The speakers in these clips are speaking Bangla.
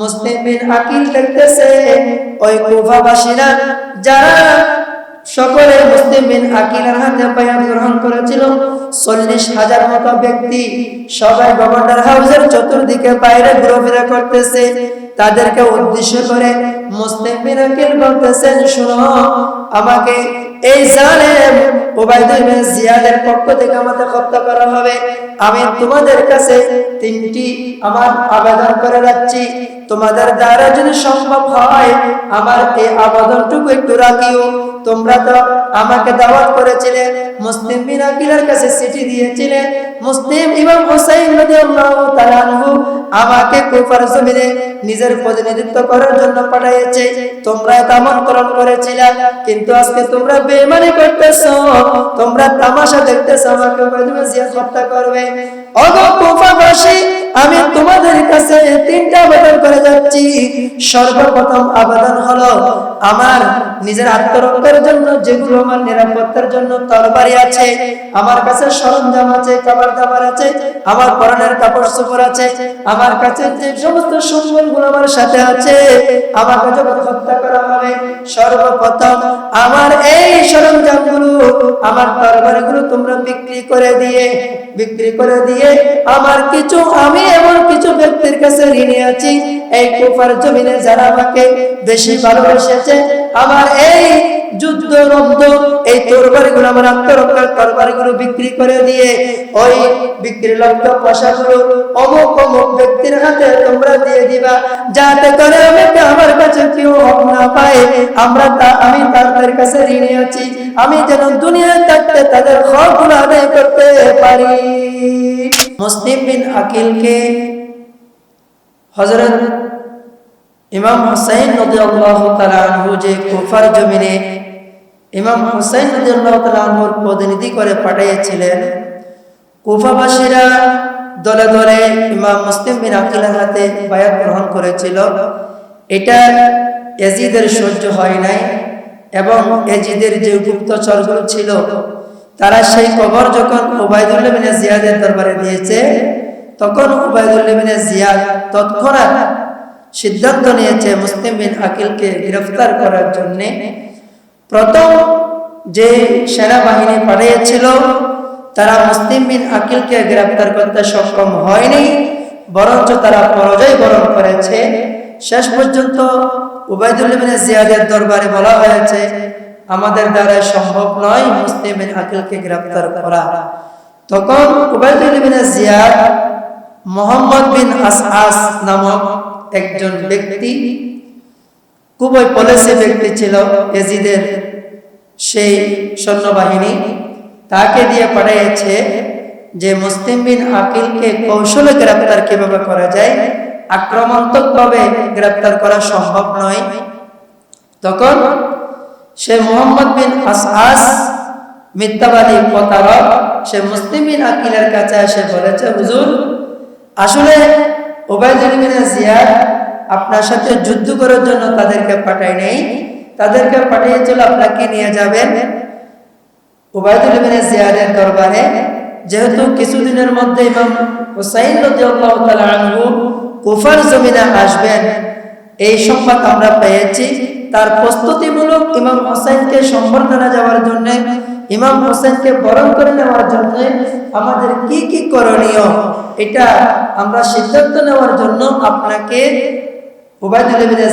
মুসলিম আকিল দেখতেছে, ওই কুফাবাসীরা যারা সকলে মুসলিম বিন আকিলের হাতে বায়াত গ্রহণ করেছিল, চল্লিশ হাজার মতো ব্যক্তি সবাই গভর্নর হাউসের চতুর্দিকে বাইরে ঘোরাফেরা করতেছে। তাদেরকে উদ্দেশ্য করে মুসলিম আকিল বলতেছেন শুনো, আমাকে এই জালেম জিয়াদের পক্ষ থেকে আমাদের হত্যা করা হবে। আমি তোমাদের কাছে তিনটি আমার আবেদন করে রাখছি। তোমাদের দ্বারা যদি সম্ভব হয়, আমার এই আবেদনটুকু একটু রাখিও। তোমরা তো আমাকে দাওয়াত করেছিলে, মুসলিম বিন কাছে চিঠি দিয়েছিলে। মুসলিম ইমাম হুসাইন রাদিয়াল্লাহু তাআলা আনহু আমাকে কুফার জমিনে নিজের প্রতিনিধিত্ব করার জন্য পাঠিয়েছে তোমরা এটা আমন্ত্রণ করেছিলে, কিন্তু আজকে তোমরা বেঈমানি করতেছো। তোমরা তামাশা দেখতেছো, আমাকে হত্যা করবে। ওগো কুফাবাসী আমি তোমাদের কাছে তিনটা আবেদন করে যাচ্ছি। সর্বপ্রথম আবেদন হলো আমার নিজের আত্মরক্ষার জন্য, যেগুলো আমার নিরাপত্তার জন্য তরবারি আছে, আমার কাছে সরঞ্জাম আছে খাবার দাবার আছে, আমার পরনের কাপড় চোপড় আছে, আমার কাছে যে সমস্ত সম্বলগুলো আমার সাথে আছে, আমাকে যখন হত্যা করা হবে। সর্বপ্রথম আমার এই সরঞ্জামগুলো, আমার তরবারিগুলো তোমরা বিক্রি করে দিয়ে, বিক্রি করে দিয়ে আমার কিছু, আমি এমন কিছু ব্যক্তির কাছে ঋণী আছি। এই কুফার জমিনে যারা আমাকে বেশি ভালোবেসেছে আমার এই যুদ্ধ রব্দ, এই তরবারিগুলো আমার আত্মরক্ষার তরবারিগুলো বিক্রি করে দিয়ে ওই বিক্রি লক্ষ্য পয়সাগুলো অমুক অমুক ব্যক্তির হাতে তোমরা দিয়ে দিবা। যাতে করে আমাকে আমার কাছে কেউ হক না পায়। আমরা তা, আমি তাদের কাছে ঋণী আছি। আমি যেন দুনিয়ায় থাকতে তাদের হকগুলো আদায় করতে পারি। মুসলিম বিন আকিলকে হযরত ইমাম হুসাইন রাদিয়াল্লাহু তাআলা আনহু যে কুফার জমিনে ইমাম হুসাইন রাদিয়াল্লাহু তাআলা আনহুর প্রতিনিধি করে পাঠিয়েছিলেন কুফাবাসীরা দলে দলে ইমাম মুসলিম বিন আকিলের হাতে বায়াত গ্রহণ করেছিল। এটা এজিদের সহ্য হয় নাই এবং এজিদের যে গুপ্তচরগুলো ছিল, তারা সেই কবর যখন ওবায়দুল্লাহ জিয়াদের দরবারে দিয়েছে, তখন ওবায়দুল্লাহ বিন জিয়াদ তৎক্ষণাৎ সিদ্ধান্ত নিয়েছে মুসলিম বিন আকিলকে গ্রেফতার করার জন্য। প্রথম যে সেনাবাহিনী পাঠিয়েছিল তারা মুসলিম বিন আকিলকে গ্রেফতার করতে সক্ষম হয়নি, বরঞ্চ তারা পরাজয় বরণ করেছে। শেষ পর্যন্ত উবাইদুল্লাহ জিয়াদের দরবারে বলা হয়েছে, আমাদের দ্বারা সম্ভব নয় মুসলিম বিন আকিলকে গ্রেফতার করা। তখন Ubaidullah bin Ziyad Muhammad bin Ashath নামক একজন ব্যক্তি খুবই পলিসি ব্যক্তি ছিল এজিদের সেই সৈন্যবাহিনী। তাকে দিয়ে পাঠিয়েছে যে, মুসলিম বিন আকিলকে কৌশলে গ্রেপ্তার কীভাবে করা যায়? আক্রমণাত্মকভাবে গ্রেপ্তার করা সম্ভব নয়। তখন সে মোহাম্মদ বিন আসআস মিথ্যাবাদী প্রতারক, সে মুসলিম বিন আকিলের কাছে এসে বলেছে, হুজুর আসলে ওবায়দুল বিন জিয়াদ আপনার সাথে যুদ্ধ করার জন্য তাদেরকে পাঠায় নেই। তাদেরকে পাঠিয়েছিল আপনাকে নিয়ে যাবেন? ওবায়দুল বিন জিয়াদের দরবারে। যেহেতু কিছুদিনের মধ্যে ইমাম হুসাইন রাদিয়াল্লাহু তাআলা আনহু কুফার জমিনে আসবেন, এই সংবাদ আমরা পেয়েছি। তার প্রস্তুতিমূলক ইমাম হোসেনকে সম্বর্ধনা যাওয়ার জন্য ইমাম হোসেনকে বরণ করে নেওয়ার জন্য আমাদের কি কি করণীয়, এটা আমরা সিদ্ধান্ত নেওয়ার জন্য আপনাকে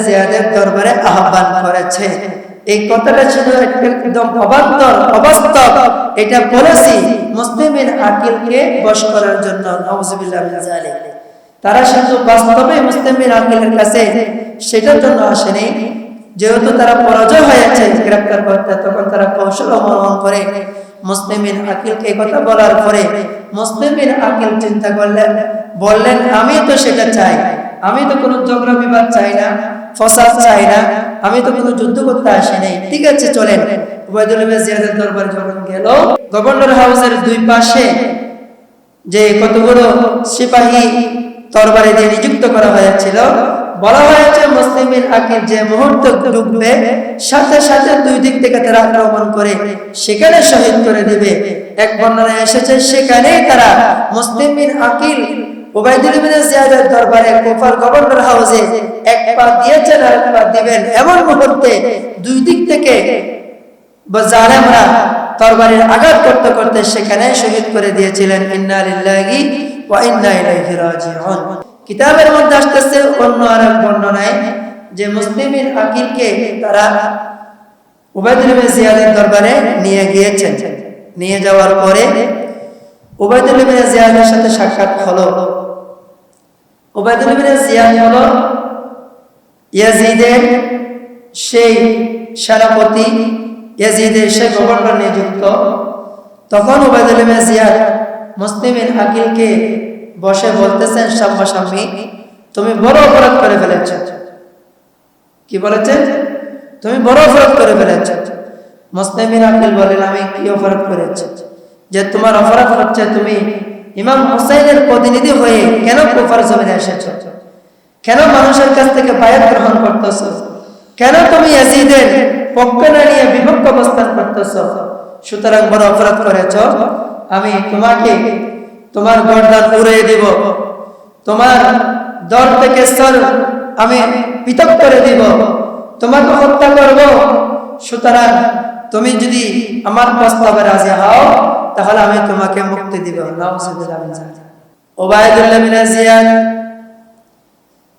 জিয়াদের দরবারে আহ্বান করেছে। এই কথাটা ছিল একদম অবান্তর, অবাস্তব। এটা বলেছি মুসলিমের আকিলকে বশ করার জন্য তারা শুধু বাস্তবে মুসলিমের আকিলের কাছে সেটার জন্য আসেনি যেহেতু তারা পরাজয় হয়েছে গ্রেপ্তার করতে তখন তারা কৌশল অবলম্বন করে। মুসলিমিন আকিলকে এই কথা বলার পরে মুসলিমিন আকিল চিন্তা করলেন, বললেন, আমি তো সেটা চাই। আমি তো কোনো ঝগড়া বিবাদ চাই না, ফসাদ চাই না। আমি তো কোনো যুদ্ধ করতে আসি নাই। ঠিক আছে, চলেন। উবাইদুল জিয়াদের দরবার যখন গেল, গভর্নর হাউসের দুই পাশে যে কতগুলো সিপাহী তরবারি দিয়ে নিযুক্ত করা হয়েছিল বলা হয়েছে মুসলিমের আগে যে মুহূর্ত ঢুকবে সাথে সাথে দুই দিক থেকে তারা আক্রমণ করে, সেখানে শহীদ করে দিবে। এক বর্ণনা এসেছে, সেখানেই তারা মুসলিমিন আকিল মুহূর্তে দুই দিক থেকে আঘাত করতে করতে সেখানে শহীদ করে দিয়েছিলেন কিতাবের মধ্যে আসতেছে, অন্য আর এক বর্ণনায় যে মুসলিমিন আকিলকে তারা উবাইদুল ইবনে জিয়াদের দরবারে নিয়ে গিয়েছেন। নিয়ে যাওয়ার পরে উবাইদুল ইবনে জিয়াদের সাথে সাক্ষাৎ হলো। উবাইদুল ইবনে জিয়াদ হলো ইয়াজিদের সেই সেনাপতি ইয়াজিদের সে গভর্নর নিযুক্ত। তখন উবাইদুল ইবনে জিয়াদ মুসলিমিন আকিলকে বসে বলতেছেন সামনাসামনি তুমি বড় অপরাধ করে ফেলেছ। কি বলেছে? তুমি বড় অপরাধ করে ফেলেছ। মুসলিমিন আকিল বলেন, আমি কি অপরাধ করেছি? যে তোমার অপরাধ হচ্ছে তুমি ইমাম হুসাইনের প্রতিনিধি হয়ে কেন কুফার জমিনে এসেছ? কেন মানুষের কাছ থেকে বায়াত গ্রহণ করতেছ? কেন তুমি ইয়াজিদের পক্ষ নিয়ে বিভক্ত অবস্থান করতেছ? সুতরাং বড় অপরাধ করেছ। আমি তোমাকে তোমার গর্দান উড়িয়ে দিব। তোমার দল থেকে স্তর আমি পৃথক করে দিব। তোমাকে হত্যা করব। সুতরাং তুমি যদি আমার প্রস্তাবে রাজি হও, তাহলে আমি তোমাকে মুক্তি দিব। ওবায়দুল্লাহ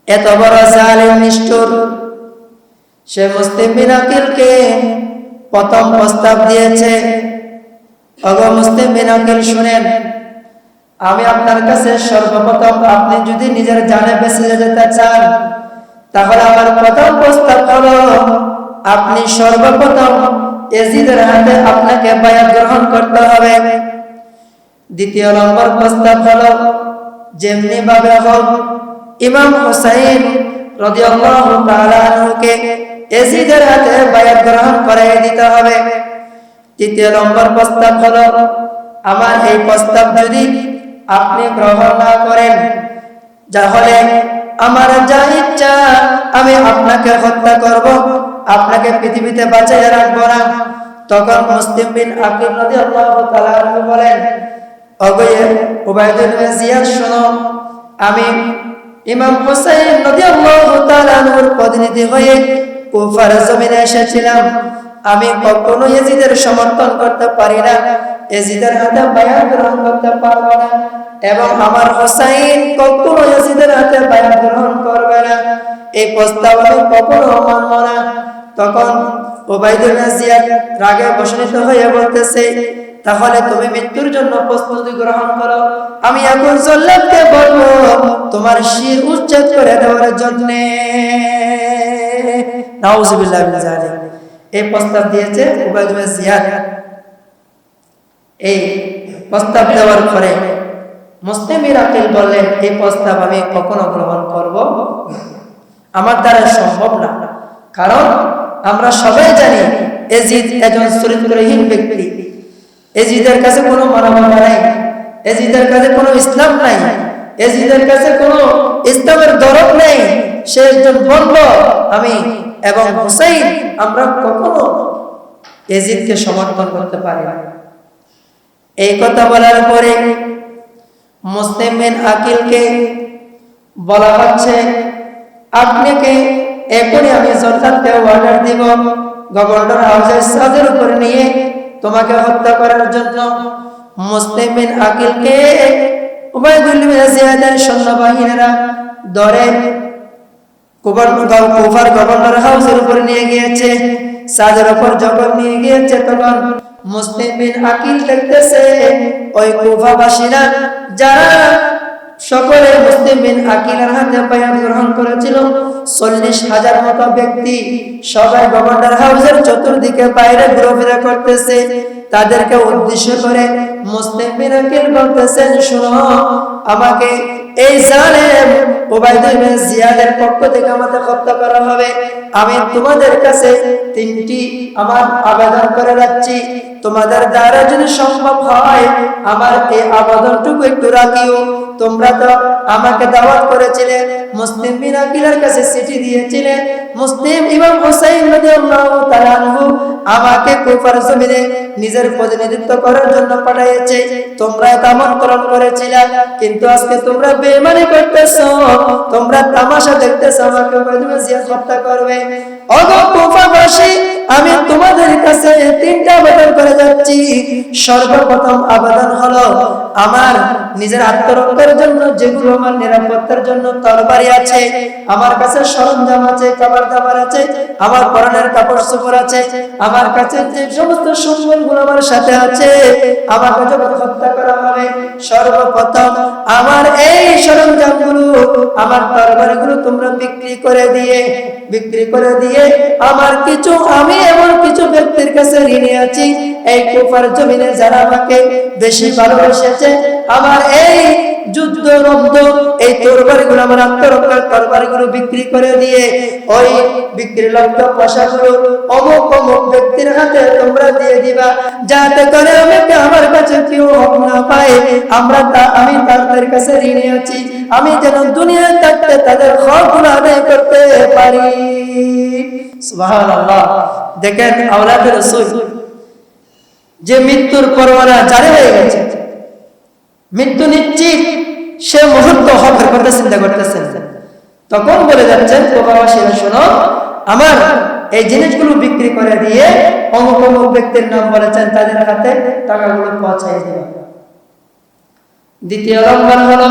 এত বড় জালিম, নিষ্ঠুর। সে মুসলিম বিন আকিলকে প্রথম প্রস্তাব দিয়েছে। অগ মুসলিম বিন আকিল শুনেন আমি আপনার কাছে সর্বপ্রথম আপনি যদি নিজের জানে বেঁচে যেতে চান, তাহলে আমার প্রথম প্রস্তাব হলো, আপনি সর্বপ্রথম এজিদের হাতে আপনাকে বায়াত গ্রহণ করতে হবে। দ্বিতীয় নম্বর প্রস্তাব হলো, যেমনি ভাবে হোক, ইমাম হুসাইন রাদিয়াল্লাহু এজিদের হাতে বায়াত গ্রহণ করাই দিতে হবে। তৃতীয় নম্বর প্রস্তাব হলো, আমার এই প্রস্তাব যদি আপনি গ্রহণ না করেন। তাহলে আমার যা ইচ্ছা, আমি আপনাকে হত্যা করব। আপনাকে পৃথিবীতে বাঁচিয়ে রাখব না। তখন মুসলিম বিন রাদিয়াল্লাহু তাআলা আনহু বলেন উবাইদুল জিয়াদ, শোনো, আমি ইমাম হুসাইন প্রতিনিধি হয়ে কুফার জমিনে এসেছিলাম। আমি কখনো ইয়াজিদের সমর্থন করতে পারি না। ইয়াজিদের হাতে বায়াত গ্রহণ করতে পারব না। এবং আমার হোসাইন কখনো ইয়াজিদের হাতে বায়াত গ্রহণ করবে না। এই প্রস্তাব আমি কখনো মানব না। তখন ওবাইদুল জিয়াদ রাগে হয়ে বলতেছে, তাহলে তুমি মৃত্যুর জন্য প্রস্তুতি গ্রহণ করো। আমি এখন তোমার শির উচ্ছেদ করে দেওয়ার জন্য। নাউজুবিল্লাহ এই প্রস্তাব দিয়েছে জিয়াদ। এই প্রস্তাব দেওয়ার পরে মুসলিমের আকিল বললেন এই প্রস্তাব আমি কখনো গ্রহণ করব। আমার দ্বারা সম্ভব না। কারণ আমরা সবাই জানি এজিদ একজন চরিত্রহীন ব্যক্তি। এজিদের কাছে কোনো মানবতা নাই। এজিদের কাছে কোনো ইসলাম নাই। এজিদের কাছে কোনো ইসলামের দরদ নেই। সে একজন বন্ধ আমি এবং হুসাইন, আমরা কখনো এজিদকে সমর্থন করতে পারি এই কথা বলার পরে মুসলিম আকিলকে বলা হচ্ছে, আপনাকে এখনই আমি সরকারকে অর্ডার দিব। গভর্নর হাউসের সাজের উপরে নিয়ে তোমাকে হত্যা করার জন্য। মুসলিম আকিলকে বিন জিয়াদের সৈন্যবাহিনীরা ধরে কুফার গভর্নর হাউসের উপরে নিয়ে গিয়েছে। সাজের উপর যখন নিয়ে গিয়েছে, তখন মুসলিম বিন আকিল দেখতেছে, ওই কুফাবাসীরা যারা সকলে মুসলিম বিন আকিলের হাতে বায়াত গ্রহণ করেছিল, চল্লিশ হাজার মতো ব্যক্তি সবাই গভর্নর হাউসের চতুর্দিকে বাইরে ঘোরাফেরা করতেছে। তাদেরকে উদ্দেশ্য করে বিন বলতেছেন শোনো। আমাকে এই জালেম ওবাইদুল ইবনে জিয়াদের পক্ষ থেকে আমাকে হত্যা করা হবে। আমি তোমাদের কাছে তিনটি আমার আবেদন করে রাখছি। তোমাদের দ্বারা যদি সম্ভব হয়, আমার এই আবেদনটুকু একটু রাখিও। তোমরা তো আমাকে দাওয়াত করেছিলে, মুসলিম বিন কাছে চিঠি দিয়েছিলে। মুসলিম ইমাম হুসাইন রাদিয়াল্লাহু তাআলা আনহু আমাকে কুফার জমিনে নিজের প্রতিনিধিত্ব করার জন্য পাঠিয়েছে তোমরা এটা আমন্ত্রণ করেছিলে, কিন্তু আজকে তোমরা বেমানি করতেছো। তোমরা তামাশা দেখতেছো, আমাকে হত্যা করবে। অগো কুফাবাসী আমি তোমাদের কাছে তিনটা আবেদন করে যাচ্ছি। সর্বপ্রথম আবেদন হলো আমার নিজের আত্মরক্ষার জন্য, যেগুলো আমার নিরাপত্তার জন্য তরবারি আছে, আমার কাছে সরঞ্জাম আছে খাবার দাবার আছে, আমার পরনের কাপড় চোপড় আছে, আমার কাছে যে সমস্ত সম্বলগুলো আমার সাথে আছে, আমাকে যখন হত্যা করা হবে। সর্বপ্রথম আমার এই সরঞ্জামগুলো, আমার তরবারিগুলো তোমরা বিক্রি করে দিয়ে, বিক্রি করে দিয়ে আমার কিছু আমি এমন কিছু ব্যক্তির কাছে ঋণী আছি। এই কুফার জমিনে যারা আমাকে বেশি ভালোবেসেছে, আমার এই যুদ্ধ রব্দ এই আমার আত্মরক্ষার বিক্রি করে দিয়ে, ওই বিক্রি লব্ধ অমুক অমুক ব্যক্তির হাতে তোমরা দিয়ে দিবা। যাতে করে আমাকে আমার কাছে কেউ হক না পায়। আমরা তা, আমি তাদের কাছে ঋণী আছি। আমি যেন দুনিয়ায় থাকতে তাদের হকগুলো আদায় করতে পারি। দেখেন আওলাদ যে মৃত্যুর জারি হয়ে গেছে, মৃত্যু নিশ্চিত, সে মুহূর্ত চিন্তা করতেছেন। তখন বলে যাচ্ছেন বাবা শোনো, আমার এই জিনিসগুলো বিক্রি করে দিয়ে অমুক অমুক ব্যক্তির নাম বলেছেন, তাদের হাতে টাকাগুলো পৌঁছাই দিবা দ্বিতীয় নম্বর হলো,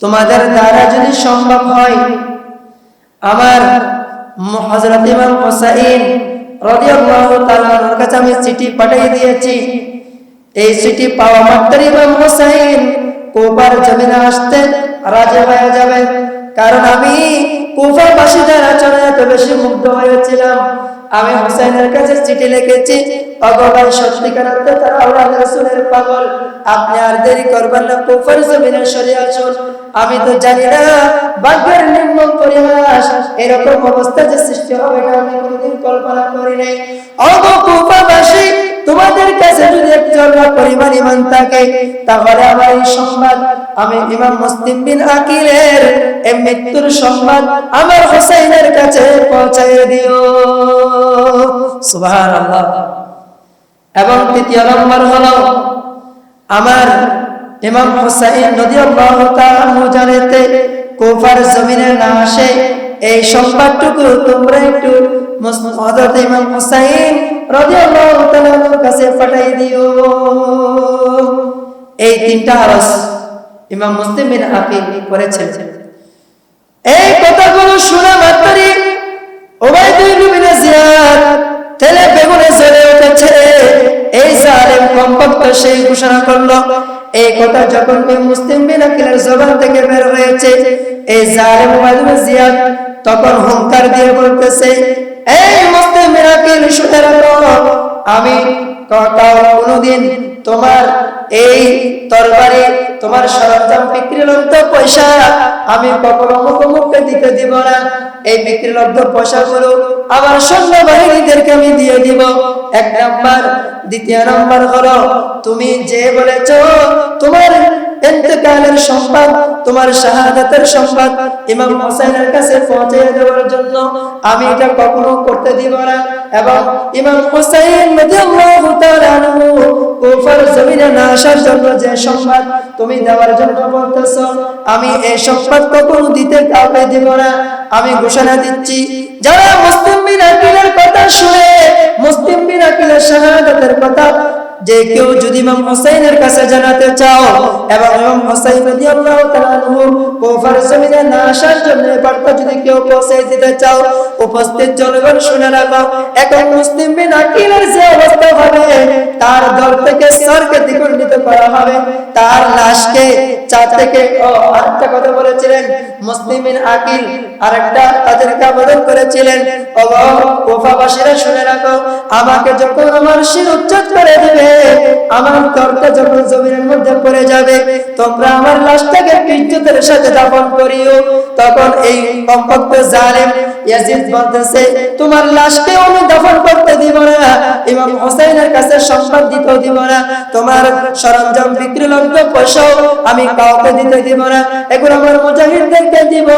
তোমাদের দ্বারা যদি সম্ভব হয় আমার হজরত ইমাম হোসাইন রাদিয়াল্লাহু তাআলার কাছে আমি চিঠি পাঠিয়ে দিয়েছি। এই চিঠি পাওয়া মাত্র ইমাম হোসাইন কুফার জমিনে আসতে রাজি হয়ে যাবেন কারণ আমি কুফার বাসীদের আচরণে এত বেশি মুগ্ধ হয়েছিলাম। আমি হুসাইনের কাছে চিঠি লিখেছি অগবাই সত্যিকার অর্থে তারা আল্লাহ রাসূলের পাগল। আপনি আর দেরি করবেন না, কুফার জমিনে সরে আসুন। আমি তো জানি না, ভাগ্যের নিম্ন পরিহাস, এরকম অবস্থা যে সৃষ্টি হবে এটা আমি কোনোদিন কল্পনা করি নাই। অগ কুফাবাসী, তোমাদের কাছে যদি একজন পরিমাণ ইমান থাকে, তাহলে আমার এই সংবাদ আমি ইমাম মুসলিম বিন আকিলের মৃত্যুর সংবাদ আমার হোসেনের কাছে পৌঁছাই দিও। সুবহানাল্লাহ। এবং তৃতীয় নম্বর হলো, আমার ইমাম হুসাইন তাআলা জানেতে কুফার জমিনে না আসে এই সংবাদটুকু তোমরা একটু হযরত ইমাম হুসাইন রাদিয়াল্লাহু তাআলার কাছে পাঠিয়ে দিও। এই তিনটা আরজ ইমাম মুসলিম বিন আকিল করেছেন। এই কথাগুলো শোনা মাত্রই এই ঘোষণা করল। এই কথা যখন মুসলিম জবান থেকে এই তখন হুঙ্কার দিয়ে বলতেছে, এই মুসলিম বিন শুনে রাখো আমি কোনোদিন তোমার এই তরবারে তোমার সরঞ্জাম বিক্রিলব্ধ পয়সা আমি কখনো মুখোমুখে দিতে দিব না। এই বিক্রিলব্ধ পয়সাগুলো আমার সৈন্য বাহিনীদেরকে আমি দিয়ে দিব। এক নাম্বার, দ্বিতীয় নাম্বার হলো, তুমি যে বলেছ, তোমার ইন্তেকালের সংবাদ তোমার শাহাদাতের সংবাদ ইমাম হোসেনের কাছে পৌঁছে দেওয়ার জন্য আমি এটা কখনো করতে দিব না। এবং ইমাম হোসেন রাদিয়াল্লাহু তাআলা আনহু কুফার জমিনে না আসার জন্য যে সংবাদ তুমি দেওয়ার জন্য বলতেছো, আমি এই সংবাদ কখনো দিতে কাউকে দিব না। আমি ঘোষণা দিচ্ছি, যারা মুসলিম বিন আকিলের কথা শুনে, মুসলিম বিন আকিলের শাহাদাতের কথা যে কেউ যদি ইমাম হোসেনের কাছে জানাতে চাও এবং ইমাম হোসেন রাদিয়াল্লাহু তাআলা কুফার জমিনে না আসার জন্য বার্তা যদি কেউ পৌঁছে দিতে চাও, উপস্থিত জনগণ শুনে রাখো এখন মুসলিম বিন আকিলের যে অবস্থা হবে, তার দল থেকে স্বর্গে দ্বিগুণিত করা হবে, তার লাশকে চার থেকে, ও আরেকটা কথা বলেছিলেন, মুসলিম বিন আকিল আরেকটা তাদেরকে আবেদন করেছিলেন ও কুফাবাসীরা শুনে রাখো, আমাকে যখন আমার শির উচ্ছেদ করে দিবে আমার তর্ক যখন জমিনের মধ্যে পড়ে যাবে, তোমরা আমার লাশটাকে বিদ্যুতের সাথে দাফন করিও। তখন এই কমপক্ষে জালেম সরঞ্জাম বিক্রি লব্ধ পয়সাও আমি কাউকে দিতে দিব না, এগুলো আমার মুজাহিদদেরকে দিব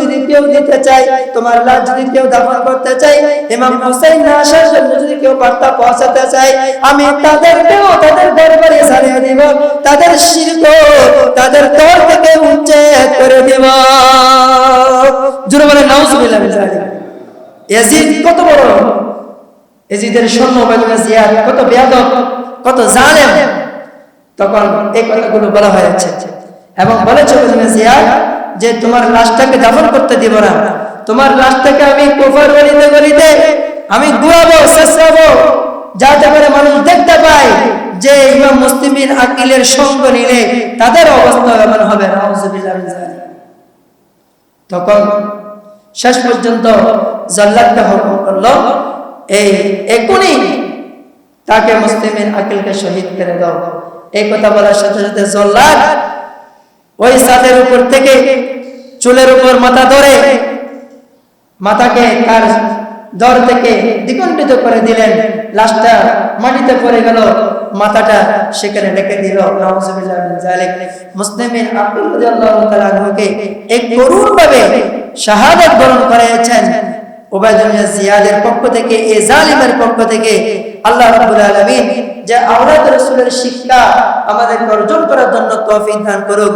যদি কেউ দিতে চাই তোমার লাশ যদি কেউ দাফন করতে চাই ইমাম হোসেন না আসার জন্য যদি কেউ বার্তা পৌঁছাতে চাই, আমি তাদেরকেও তাদের দরবারে ছাড়িয়ে দিব, তাদের শিল্প তাদের দর থেকে উচ্ছেদ করে দিব। বলে নাউজুবিল্লাহ ইয়াজিদ কত বড়? ইয়াজিদের সৈন্য বেগমে জিয়াদ, কত বেয়াদব, কত জালেম। তখন এই কথাগুলো বলা হয়েছে। এবং বলেছে জিয়াদ যে, তোমার লাশটাকে দাফন করতে দিব না। তোমার লাশটাকে আমি কুফার গলিতে গলিতে আমি গুয়াবো শেষাবো যাতে করে মানুষ দেখতে পায় যে ইমাম মুসলিমিন আকিলের সঙ্গ নিলে তাদের অবস্থা এমন হবে তখন শেষ পর্যন্ত জল্লাদকে হুকুম করল, এই এখনই তাকে মুসলিমের আকিলকে শহীদ করে দাও। এই কথা বলার সাথে সাথে জল্লাদ ওই সাদের উপর থেকে চুলের উপর মাথা ধরে মাথাকে তার দর থেকে দ্বিকণ্ঠিত করে দিলেন। লাশটা মাটিতে পড়ে গেল। মাথাটা সেখানে রেখে দিল। নাউজুবিল্লাহ যালিক। মুসলিমিন আব্দুল রাদিয়াল্লাহু তাআলা আনহুকে এক করুণ ভাবে শাহাদাত বরণ জিয়াদের পক্ষ থেকে জালিমের পক্ষ থেকে আল্লাহ শিক্ষা আমাদের অর্জন করার জন্য তৌফিক দান করুক।